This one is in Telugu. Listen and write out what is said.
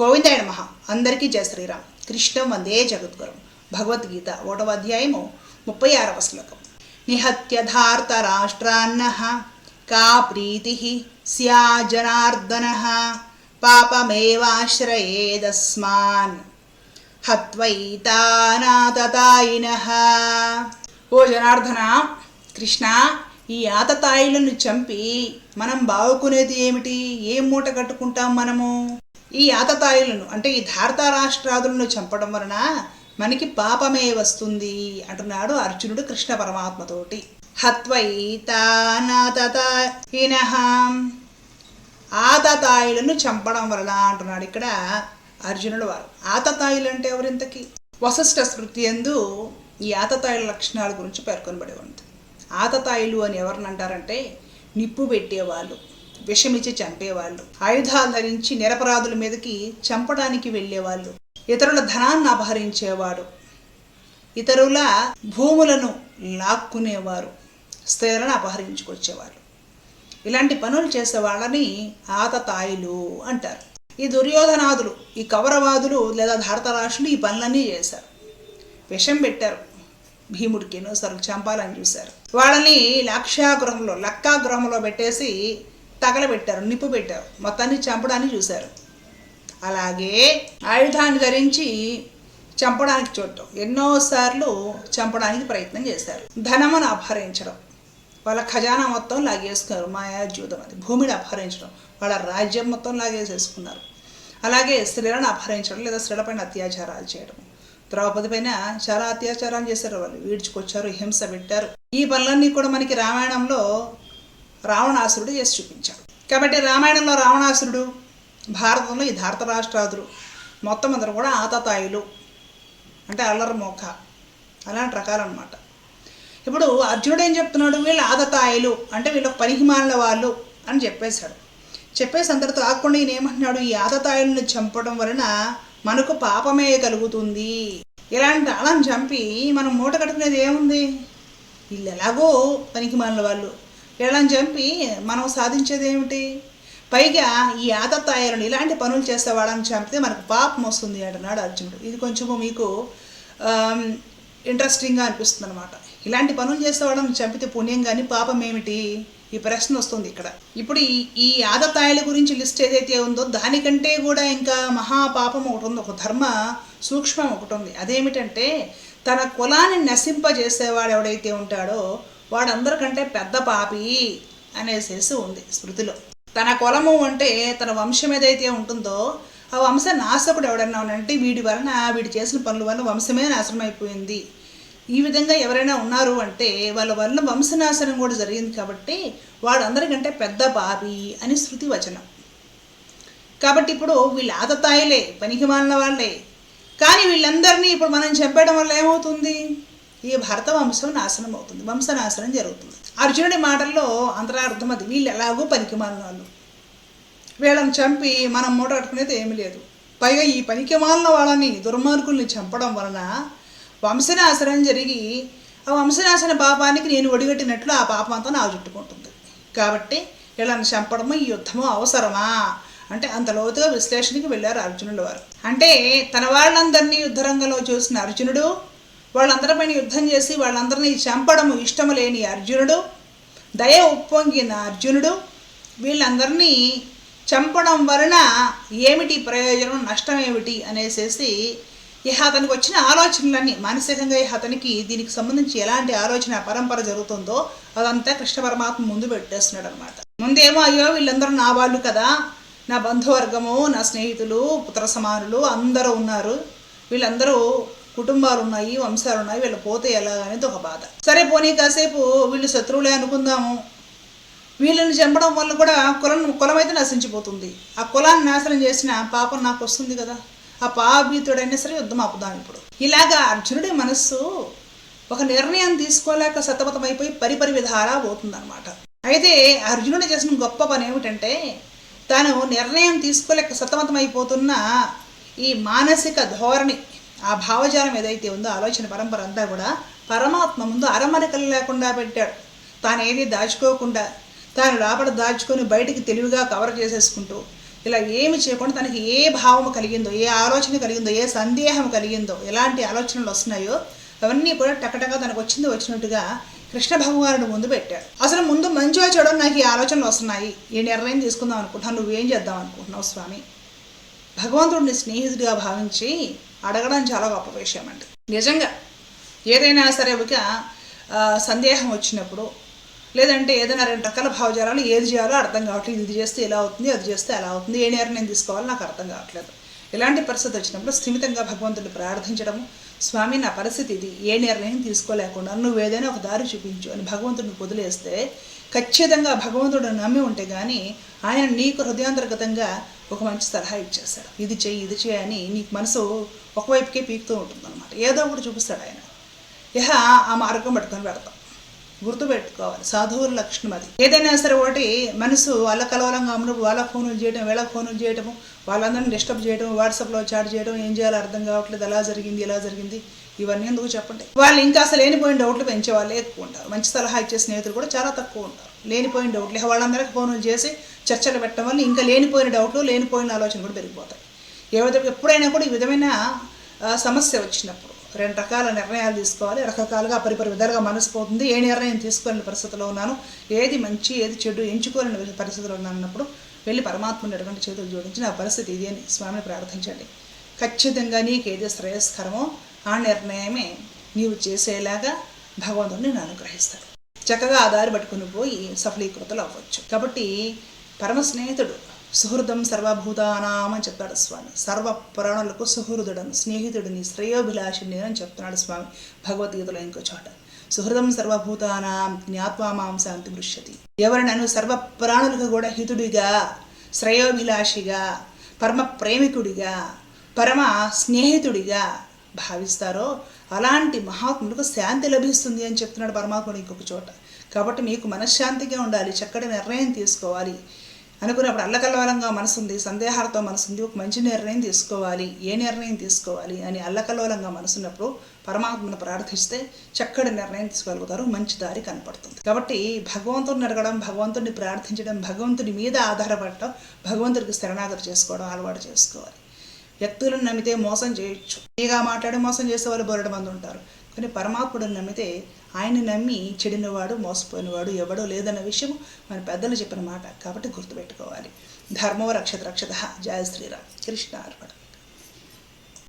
గోవిందాయ నమ. అందరికీ జయ శ్రీరామ్. కృష్ణం వందే జగద్గురం. భగవద్గీత ఒకటవ అధ్యాయము ముప్పై ఆరవ శ్లోకం. నిహత్యధార్త రాష్ట్రాన్న కా ప్రీతి స్యా జనార్దన పాపమేవాశ్రయేదస్మాన్ హత్వైతానాతతాయిన. ఓ జనార్దన కృష్ణ ఈ ఆతతాయిలను చంపి మనం బావుకునేది ఏమిటి? ఏం మూట కట్టుకుంటాం మనము? ఈ ఆతతాయిలను అంటే ఈ ధార్తారాష్ట్రాదులను చంపడం వలన మనకి పాపమే వస్తుంది అంటున్నాడు అర్జునుడు కృష్ణ పరమాత్మతోటి. హత్వైతానాతతాయిన ఆతతాయిలను చంపడం వలన అంటున్నాడు ఇక్కడ అర్జునుడు వారు. ఆతతాయులు అంటే ఎవరింతకి? వశిష్ఠ స్మృతి ఎందు ఈ ఆతతాయుల లక్షణాల గురించి పేర్కొనబడి ఉంది ఆతతాయిలు అని ఎవరిని అంటారంటే నిప్పు పెట్టేవాళ్ళు. విషమిచ్చి చంపేవాళ్ళు. ఆయుధాలు ధరించి నిరపరాధుల మీదకి చంపడానికి వెళ్ళేవాళ్ళు. ఇతరుల ధనాన్ని అపహరించేవాడు. ఇతరుల భూములను లాక్కునేవారు. స్త్రీలను అపహరించుకొచ్చేవారు ఇలాంటి పనులు చేసే వాళ్ళని ఆతతాయిలు అంటారు. ఈ దుర్యోధనాదులు ఈ కౌరవాదులు లేదా ధారతరాష్ట్రులు ఈ పనులన్నీ చేశారు. విషం పెట్టారు. భీముడికి ఎన్నోసార్లు చంపాలని చూశారు. వాళ్ళని లక్షాగృహంలో లక్కాగృహంలో పెట్టేసి తగలబెట్టారు నిప్పు పెట్టారు. మొత్తాన్ని చంపడానికి చూశారు. అలాగే ఆయుధాన్ని ధరించి చంపడానికి చూడటం. ఎన్నోసార్లు చంపడానికి ప్రయత్నం చేశారు. ధనమును అపహరించడం. వాళ్ళ ఖజానా మొత్తం లాగేసుకున్నారు. మాయాజ్యూతం అది. భూమిని అపహరించడం. వాళ్ళ రాజ్యం మొత్తం లాగేసేసుకున్నారు. అలాగే స్త్రీలను అపహరించడం లేదా స్త్రీలపైన అత్యాచారాలు చేయడం. ద్రౌపది పైన చాలా అత్యాచారాలు చేశారు వాళ్ళు. వీడ్చుకొచ్చారు హింస పెట్టారు. ఈ పనులన్నీ కూడా మనకి రామాయణంలో రావణాసురుడు చేసి చూపించాడు. కాబట్టి రామాయణంలో రావణాసురుడు భారతంలో ఈ భారత రాష్ట్రాదులు మొత్తం అందరూ కూడా ఆతతాయిలు అంటే అల్లరి మోఖ అలాంటి రకాలన్నమాట. ఇప్పుడు అర్జునుడు ఏం చెప్తున్నాడు? వీళ్ళు ఆదతాయిలు అంటే వీళ్ళు పనికిమాలిన వాళ్ళు అని చెప్పేశాడు. చెప్పేసి అందరితో ఆకుండా ఈయన ఏమంటున్నాడు ఈ ఆదతాయిలను చంపడం వలన మనకు పాపమే కలుగుతుంది. ఇలాంటి అలం చంపి మనం మూట కట్టుకునేది ఏముంది? వీళ్ళు ఎలాగో పనికిమాలిన వాళ్ళు. వీళ్ళని చంపి మనం సాధించేది ఏమిటి? పైగా ఈ ఆదతాయిలను ఇలాంటి పనులు చేసే వాళ్ళని చంపితే మనకు పాపం వస్తుంది అంటున్నాడు అర్జునుడు. ఇది కొంచెము మీకు ఇంట్రెస్టింగ్గా అనిపిస్తుంది అనమాట ఇలాంటి పనులు చేసేవాళ్ళని చంపితే పుణ్యం కానీ పాపం ఏమిటి? ఈ ప్రశ్న వస్తుంది ఇక్కడ. ఇప్పుడు ఈ ఈ ఆదతాయిల గురించి లిస్ట్ ఏదైతే ఉందో దానికంటే కూడా ఇంకా మహాపాపం ఒకటి ఉంది. ఒక ధర్మ సూక్ష్మం ఒకటి ఉంది. అదేమిటంటే తన కులాన్ని నశింపజేసేవాడు ఎవడైతే ఉంటాడో వాడందరికంటే పెద్ద పాపి అనేసేసి ఉంది స్మృతిలో. తన కులము అంటే తన వంశం ఏదైతే ఉంటుందో ఆ వంశ నాశకుడు ఎవడన్నా అంటే వీడి వలన వీడి చేసిన పనుల వల్ల వంశమే నాశనం అయిపోయింది ఈ విధంగా ఎవరైనా ఉన్నారు అంటే వాళ్ళ వల్ల వంశనాశనం కూడా జరిగింది కాబట్టి వాడందరికంటే పెద్ద బాబి అని శృతి వచనం. కాబట్టి ఇప్పుడు వీళ్ళు ఆతతాయిలే పనికి మాలిన వాళ్ళే. కానీ వీళ్ళందరినీ ఇప్పుడు మనం చెప్పడం వల్ల ఏమవుతుంది? ఈ భరత వంశం నాశనం అవుతుంది. వంశనాశనం జరుగుతుంది. అర్జునుడి మాటల్లో అంతరార్థం అది. వీళ్ళు ఎలాగో పనికిమాలిన వాళ్ళు వీళ్ళని చంపి మనం మూటట్టుకునేది ఏమీ లేదు. పైగా ఈ పనికిమాలిన వాళ్ళని దుర్మార్గుల్ని చంపడం వలన వంశనాశనం జరిగి ఆ వంశనాశన పాపానికి నేను ఒడిగట్టినట్లు ఆ పాపం అంతా నా చుట్టుకుంటుంది. కాబట్టి వీళ్ళని చంపడము ఈ యుద్ధము అవసరమా? అంటే అంత లోతుగా విశ్లేషణకి వెళ్ళారు అర్జునుడు వారు. అంటే తన వాళ్ళందరినీ యుద్ధరంగంలో చూసిన అర్జునుడు వాళ్ళందరిపైన యుద్ధం చేసి వాళ్ళందరినీ చంపడము ఇష్టము లేని అర్జునుడు. దయ ఉప్పొంగిన అర్జునుడు. వీళ్ళందరినీ చంపడం వలన ఏమిటి ప్రయోజనం నష్టం ఏమిటి అనేసేసి ఇహ అతనికి వచ్చిన ఆలోచనలన్నీ మానసికంగా ఇహ అతనికి దీనికి సంబంధించి ఎలాంటి ఆలోచన పరంపర జరుగుతుందో అదంతా కృష్ణ పరమాత్మ ముందు పెట్టేస్తున్నాడు అనమాట ముందేమో అయ్యో వీళ్ళందరూ నా వాళ్ళు కదా నా బంధువర్గము నా స్నేహితులు పుత్ర సమానులు అందరూ ఉన్నారు. వీళ్ళందరూ కుటుంబాలు ఉన్నాయి వంశాలు ఉన్నాయి వీళ్ళు పోతే ఎలా అనేది ఒక బాధ. సరే పోనీ కాసేపు వీళ్ళు శత్రువులే అనుకుందాము. వీళ్ళని చంపడం వల్ల కూడా కులం కులం అయితే నశించిపోతుంది. ఆ కులాన్ని నాశనం చేసిన పాపం నాకు వస్తుంది కదా. ఆ పాపీతుడైనా సరే యుద్ధం ఆపుదాం ఇప్పుడు. ఇలాగా అర్జునుడి మనస్సు ఒక నిర్ణయం తీసుకోలేక సతమతమైపోయి పరిపరి విధాలా పోతుందన్నమాట. అయితే అర్జునుడు చేసిన గొప్ప పని ఏమిటంటే తాను నిర్ణయం తీసుకోలేక సతమతమైపోతున్న ఈ మానసిక ధోరణి ఆ భావజాలం ఏదైతే ఉందో ఆలోచన పరంపర అంతా కూడా పరమాత్మ ముందు అరమరికలు లేకుండా పెట్టాడు. తాను ఏది దాచుకోకుండా తాను లోపల దాచుకొని బయటికి తెలివిగా కవర్ చేసేసుకుంటూ ఇలా ఏమి చేయకుండా తనకి ఏ భావం కలిగిందో ఏ ఆలోచన కలిగిందో ఏ సందేహం కలిగిందో ఎలాంటి ఆలోచనలు వస్తున్నాయో అవన్నీ కూడా టకటక తనకు వచ్చింది వచ్చినట్టుగా కృష్ణ భగవానుడు ముందు పెట్టాడు. అసలు ముందు మంచిగా చూడడం నాకు ఈ ఆలోచనలు వస్తున్నాయి. ఈ నిర్ణయం తీసుకుందాం అనుకుంటున్నాను నువ్వేం చేద్దాం అనుకుంటున్నావు స్వామి? భగవంతుడిని స్నేహితుడిగా భావించి అడగడం చాలా గొప్ప విషయం అండి. నిజంగా ఏదైనా సరే ఒక సందేహం వచ్చినప్పుడు లేదంటే ఏదైనా రెండు రకాల భావజాలాలు ఏది చేయాలో అర్థం కావట్లేదు. ఇది చేస్తే ఇలా అవుతుంది అది చేస్తే అలా అవుతుంది. ఏ నిర్ణయం తీసుకోవాలో నాకు అర్థం కావట్లేదు. ఇలాంటి పరిస్థితి వచ్చినప్పుడు స్థిమితంగా భగవంతుడిని ప్రార్థించడము స్వామి నా పరిస్థితి ఇది. ఏ నిర్ణయం తీసుకోలేకుండా నువ్వు ఏదైనా ఒక దారి చూపించు అని భగవంతుడిని వదిలేస్తే ఖచ్చితంగా భగవంతుడు నమ్మి ఉంటే కానీ ఆయన నీకు హృదయాంతర్గతంగా ఒక మంచి సలహా ఇచ్చేస్తాడు ఇది చెయ్యి ఇది చెయ్యి అని నీకు మనసు ఒకవైపుకే పీకుతూ ఉంటుంది అనమాట ఏదో ఒకటి చూపిస్తాడు ఆయన. ఇహ ఆ మార్గం పట్టుకొని పెడతాం గుర్తుపెట్టుకోవాలి. సాధువుల లక్షణం అది. ఏదైనా సరే ఒకటి మనసు అల్లకలవలంగా ఉన్నప్పుడు వాళ్ళ ఫోనులు చేయడం వీళ్ళ ఫోనులు చేయడము వాళ్ళందరినీ డిస్టర్బ్ చేయడం వాట్సాప్లో చాట్ చేయడం ఏం చేయాలో అర్థం కావట్లేదు ఎలా జరిగింది ఎలా జరిగింది ఇవన్నీ ఎందుకు చెప్పండి. వాళ్ళు ఇంకా అసలు లేనిపోయిన డౌట్లు పెంచే వాళ్ళే ఎక్కువ ఉంటారు. మంచి సలహా ఇచ్చే స్నేహితులు కూడా చాలా తక్కువ ఉంటారు. లేనిపోయిన డౌట్లు వాళ్ళందరికీ ఫోన్లు చేసి చర్చలు పెట్టడం వల్ల ఇంకా లేనిపోయిన డౌట్లు లేనిపోయిన ఆలోచన కూడా పెరిగిపోతాయి. ఏవైతే ఎప్పుడైనా కూడా ఈ విధమైన సమస్య వచ్చినప్పుడు రెండు రకాల నిర్ణయాలు తీసుకోవాలి. రకరకాలుగా పరిపరి విధాలుగా మనసు పోతుంది. ఏ నిర్ణయం తీసుకోలేని పరిస్థితిలో ఉన్నాను? ఏది మంచి ఏది చెడు ఎంచుకోలేని పరిస్థితిలో ఉన్నాను అన్నప్పుడు వెళ్ళి పరమాత్మని ఎటువంటి చేతులు జోడించి నా పరిస్థితి ఇది అని స్వామిని ప్రార్థించండి. ఖచ్చితంగా నీకు ఏది శ్రేయస్కరమో ఆ నిర్ణయమే నీవు చేసేలాగా భగవంతుడిని నేను అనుగ్రహిస్తాడు చక్కగా ఆ దారి పట్టుకుని పోయి సఫలీకృతలు అవ్వచ్చు. కాబట్టి పరమ స్నేహితుడు సుహృదం సర్వభూతానామని చెప్తాడు స్వామి. సర్వ పురాణులకు సుహృదుడను స్నేహితుడిని శ్రేయోభిలాషిని అని చెప్తున్నాడు స్వామి భగవద్గీతలో ఇంకో చోట. సుహృదం సర్వభూతానాం జ్ఞాత్వా మాం శాంతి మృష్యతి ఎవరి నన్ను సర్వ పురాణులకు కూడా హితుడిగా శ్రేయోభిలాషిగా పరమ ప్రేమికుడిగా పరమ స్నేహితుడిగా భావిస్తారో అలాంటి మహాత్ములకు శాంతి లభిస్తుంది అని చెప్తున్నాడు పరమాత్ముడు ఇంకొక చోట. కాబట్టి మీకు మనశ్శాంతిగా ఉండాలి చక్కటి నిర్ణయం తీసుకోవాలి. అనుకున్నప్పుడు అల్లకల్లోలంగా మనసుంది సందేహాలతో మనసుంది ఒక మంచి నిర్ణయం తీసుకోవాలి ఏ నిర్ణయం తీసుకోవాలి అని అల్లకల్లోలంగా మనసున్నప్పుడు పరమాత్మను ప్రార్థిస్తే చక్కటి నిర్ణయం తీసుకోగలుగుతారు మంచి దారి కనపడుతుంది. కాబట్టి భగవంతుడిని అడగడం భగవంతుడిని ప్రార్థించడం భగవంతుడి మీద ఆధారపడటం భగవంతుడికి శరణాగతి చేసుకోవడం అలవాటు చేసుకోవాలి. వ్యక్తులను నమ్మితే మోసం చేయొచ్చు. ఫ్రీగా మాట్లాడి మోసం చేసే వాళ్ళు బోరడం మంది ఉంటారు. కానీ పరమాత్ముడు నమ్మితే ఆయన నమ్మి చెడినవాడు మోసపోయినవాడు ఎవడో లేదన్న విషయం మన పెద్దలు చెప్పిన మాట. కాబట్టి గుర్తుపెట్టుకోవాలి. ధర్మో రక్షత రక్షత. జయ శ్రీరామ్. కృష్ణ అర్పణ.